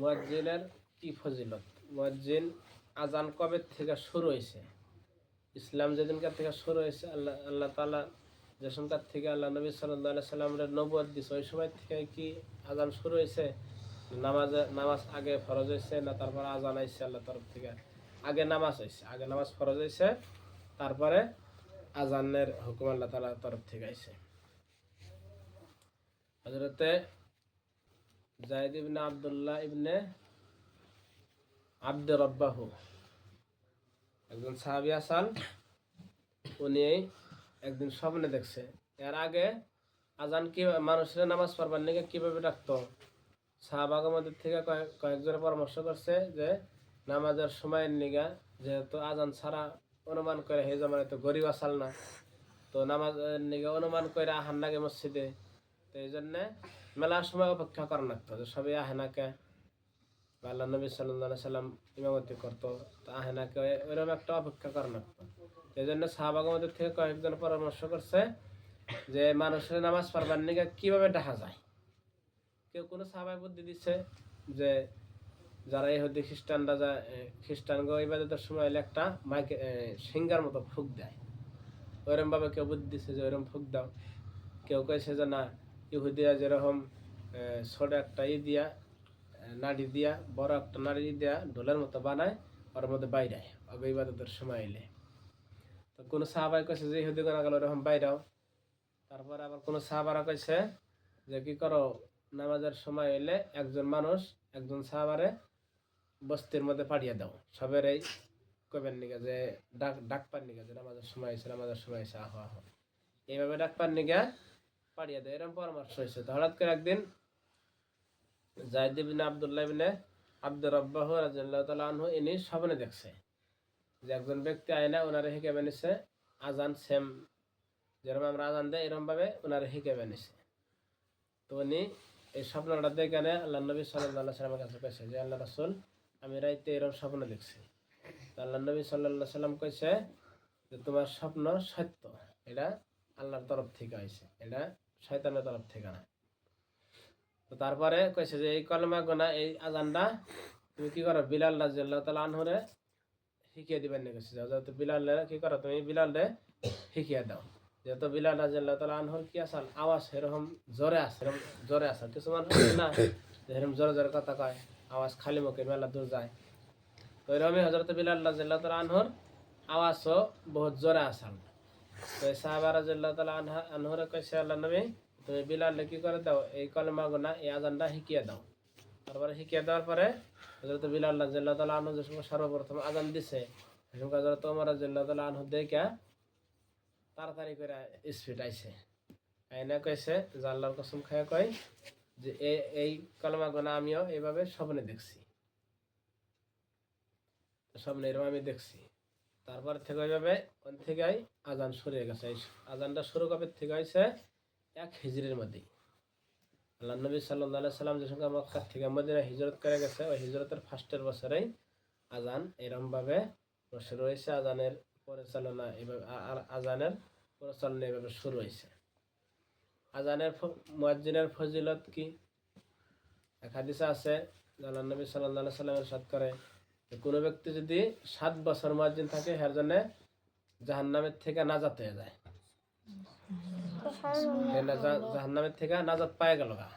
মুয়াজ্জিনের কি ফজিলত? মুয়াজ্জিন আজান কবে থেকে শুরু হয়েছে? ইসলাম যেদিনকার থেকে শুরু হয়েছে, আল্লাহ আল্লাহ তালা যে সময়কার থেকে, আল্লাহ নবী সাল্লাহ সাল্লামের নবুয়াদ দিছে, ওই সময় থেকে কি আজান শুরু হয়েছে? নামাজ নামাজ আগে ফরজ হয়েছে না তারপরে আজান আইছে আল্লাহ তরফ থেকে? আগে নামাজ হয়েছে, আগে নামাজ ফরজ হয়েছে, তারপরে আজানের হুকুম আল্লাহ তালার তরফ থেকে আইছে। হজরতে জায়দ ইবনে আবদুল্লাহ ইবনে আব্দ রব্বাহু। একজন সাহাবি আসান উনি একদিন স্বপ্নে দেখছে। এর আগে আজান কি, মানুষের নামাজ পড়বার নিকে কীভাবে ডাকতো? সাহাবাগের মধ্যে থেকে কয়েক, কয়েকজনে পরামর্শ করছে যে নামাজের সময়ের নিগা যেহেতু আজান ছাড়া অনুমান করে, হে জমানে তো গরিব আসাল না। তো নামাজের নিগা অনুমান করে আহান লাগে মসজিদে। তো এই জন্যে মেলার সময় অপেক্ষা করার লাগতো যে সবাই আহেনাকে বা আল্লাহ নবী সাল্লাহ সাল্লাম ইমামতি করতো, তো আহেনাকে ওইরকম একটা অপেক্ষা করার লাগতো। এই জন্য মধ্যে থেকে কয়েকজন পরামর্শ করছে যে মানুষের নামাজ পড়বার নিকে কীভাবে দেখা যায়। কেউ কোনো সাহাবাই বুদ্ধি দিচ্ছে যে যারা ইহুদি খ্রিস্টানরা যা খ্রিস্টানগো ইবাদতের সময় হলে একটা মাইকে সিঙ্গার মতো ফুক দেয়। ওইরকম ভাবে কেউ বুদ্ধি দিচ্ছে যে ওইরকম ফুক দাও। কেউ কয়েছে যে না ইহুদিয়া যেরকম ছোট একটা ই দিয়া নাড়ি দিয়া, বড় একটা নাড়ি দিয়া ঢোলের মতো বানায়, ওর মধ্যে বাইরে অগ ইবাদতের সময় এলে। তো কোনো সাহাবাই কইছে যে, ইহুদি গোনা গেল ওরকম বাইরাও। তারপর আবার কোনো সাহাবারা কইছে যে, কি করো? নামাজের সময় এলে একজন মানুষ একজন সাহাবারে বস্তির মধ্যে পাঠিয়ে দাও। সবের এই কবেন নিগে যে, ডাক ডাক পান নিগে যে, নামাজের সময় এসে, নামাজের সময় এসে, আহ আহ। এইভাবে ডাক পান নিগে পাঠিয়ে দেয় এরকম পরামর্শ হয়েছে। তো হঠাৎ করে একদিন জায়দ বিন আবদুল্লাহ বিনে আব্দুর রব্বাহ রাজিয়াল্লাহ তালা আনহু ইনি স্বপ্নে দেখছে যে একজন ব্যক্তি আয়না ওনারে হিকে বানিয়েছে আজান সেম, যেরকম আমরা আজান দেয় এরকম ভাবে ওনারে হিকে বানিয়েছে তো উনি এই স্বপ্নটা দেখে আল্লাহ নবী সাল্লাহ সাল্লামের কাছে কয়েছে যে, আল্লাহ রাসুল, আমি রাইতে এরকম স্বপ্ন দেখছি। আল্লাহ নবী সাল্লাহ সাল্লাম কইছে যে, তোমার স্বপ্ন সত্য। এটা আল্লাহর তরফ থেকে হয়েছে। এটা শয়তানের তরফ থেকে না। তো তারপরে কইছে যে, এই কলমা গোনা এই আজানটা তুমি কি করো? বিলাল রাজিয়াল্লাহ তালা আনহরে শিখিয়ে দিবেন না গেছে বিলাল কি করো? তুমি বিলাল রে শিখিয়ে দাও। যেহেতু বিলাল রাজিয়াল্লাহ তালা আনহর কি আসাল? আওয়াজ এরকম জোরে আছে এরকম জোরে আছে। কিছুমান না, যে এরকম জোরে জোরে কথা কয়, আওয়াজ খালি মুখে মেলা দূর যায়। তো এরকমই হজরত বিলাল রাজিয়াল্লাহ তালা আনহর আওয়াজও বহুত জোরে আসাল। আল্লাহ তুমি কি করে দাও? এই কলমা এই আজানটা দাও। তারপরে দেওয়ার পরে হজরত বিলাল যে সর্বপ্রথম আজান দিছে হজরত ওমর তাড়াতাড়ি করে স্পিড আইছে। আইনা কইছে, যে কসম খায় কয় যে এই এই কলমা গোনা আমিও এইভাবে স্বপ্নে দেখছি। স্বপ্নে এরকম আমি দেখছি। তারপর থেকে যাবে ওন থেকে আজান শুরু হয়ে গেছে। আজানটা শুরু কবে থেকে হয়েছে? এক হিজড়ির মধ্যেই। আল্লাহ নবী সাল্লাহ সাল্লাম যে সঙ্গে মক্কার থেকে মদিনা হিজরত করে গেছে, ওই হিজরতের ফার্স্টের বছরেই আজান এরমভাবে শুরু হয়েছে আজানের পরিচালনা এভাবে আজানের পরিচালনা এভাবে শুরু হয়েছে। আজানের মুয়াজ্জিনের ফজিলত কি? এক হাদিসে আছে আল্লাহ নবী সাল্লাহ সাল্লামের সাথ করে কোনো ব্যক্তি যদি সাত বছর মুয়াজ্জিন থাকে এর জন্য জাহান্নামের থেকে নাজাত হয়ে যায়। জাহান্নামের থেকে নাজাত পায়ে গেল গা।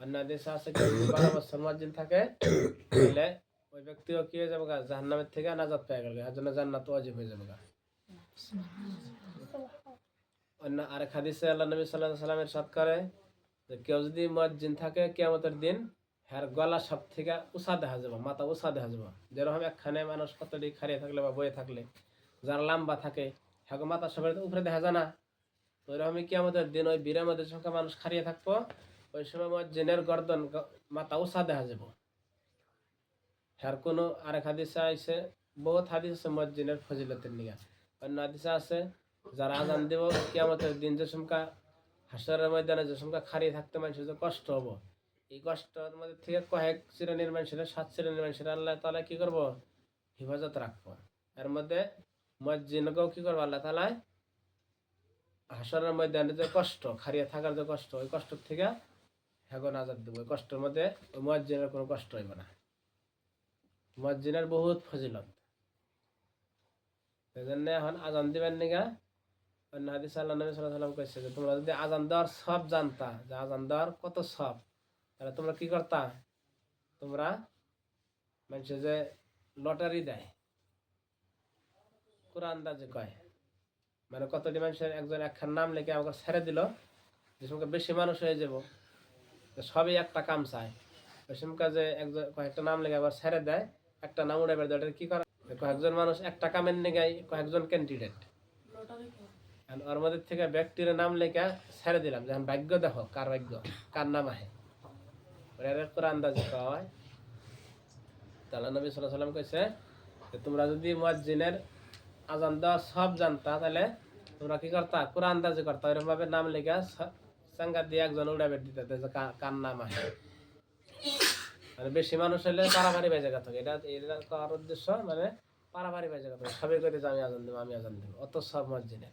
অন্য আছে বারো বছর মুয়াজ্জিন থাকে, তাহলে ওই ব্যক্তিও কি হয়ে যাবে গা? জাহান্নামের থেকে নাজাত পেয়ে গেল এর জন্য জান্নাত ওয়াজিব হয়ে যাবে গা। অন্য আরেক হাদিসে আল্লাহ নবী সাল্লাহ সাল্লামের সাথ করে কেউ যদি মুয়াজ্জিন থাকে, কেয়ামতের দিন হ্যার গলা সব থেকে উষা দেখা যাবে, মাথা উষা দেখা যাবে। যেরকম একখানে মানুষ কতটি খারিয়ে থাকলে বা বয়ে থাকলে, যারা লম্বা থাকে হ্যাঁ মাথা সবের উপরে দেখা যায় না। তো কি আমাদের দিন, ওই বীরের মধ্যে সংখ্যা মানুষ খারিয়ে থাকব, ওই সময় মসজিদের গর্দন মাথা উষা দেখা যাব। হ্যার কোনো আরেক হাদিসে আইসে বহুত হাদিস আছে মসজিদের ফজিলতের নিয়ে। অন্য হাদিসে আছে, যারা আজান দেব, কিয়ামতের দিন যে সংখ্যা হাসরের ময়দানে যে সংখ্যা খারিয়ে থাকতে মানুষের যে কষ্ট হব এই কষ্টের মধ্যে থেকে কয়েক শ্রেণির মানুষের, সাত শ্রেণির মানুষের আল্লাহ তালা কি করব? হেফাজত রাখব। এর মধ্যে মসজিদকেও কি করব আল্লাহ তালায় হাসরের ময়দানে যে কষ্ট, খারিয়ে থাকার যে কষ্ট, ওই কষ্ট থেকে এখন আজাদ দেবো। ওই কষ্টের মধ্যে ওই মুয়াজ্জিনের কোনো কষ্ট হইব না। মুয়াজ্জিনের বহুত ফজিলত। সেই জন্য এখন আজান দিবেন নিগা অন্য হাদিস আল্লাহ নবী সাল্লাহ সাল্লাম কইছে যে তোমরা যদি আজান দেওয়ার সব জানতা, যে আজান দেওয়ার কত সব তাহলে তোমরা কি করতা? তোমরা মানুষের যে লটারি দেয়। কোরআন যে কয় মানে কতটি মানুষের একজন একখান নাম লিখে আমাকে ছেড়ে দিল যে সময় বেশি মানুষ হয়ে যাব। সবই একটা কাম চায়। সময় যে একজন কয়েকটা নাম লিখে আবার ছেড়ে দেয় একটা নাম উড়ে বেড়ে দেয় ওটা কি করে? কয়েকজন মানুষ একটা কামের নিগাই কয়েকজন ক্যান্ডিডেট ওর মধ্যে থেকে ব্যক্তির নাম লেখা ছেড়ে দিলাম যখন ভাগ্য দেখো কার ভাগ্য? কার নাম আহে? ওরা করে আন্দাজে পাওয়া হয়। তাহলে নবী সাল্লাম কইছে যে, তোমরা যদি মুয়াজ্জিনের আজান দেওয়া সব জানতা, তাহলে তোমরা কি করতা? কোরআন আন্দাজে করতা। ওইরকম ভাবে নাম লেখা সাঙ্গা দিয়ে একজন উড়ে বের দিতে যে কার নাম আহে মানে বেশি মানুষ হলে পারাপারি বেজে গেত। এটা এটা করার উদ্দেশ্য মানে পারাপারি বেজে গেত। সবাই করে যে, আমি আজান দেবো, আমি আজান দেবো। অত সব মসজিদের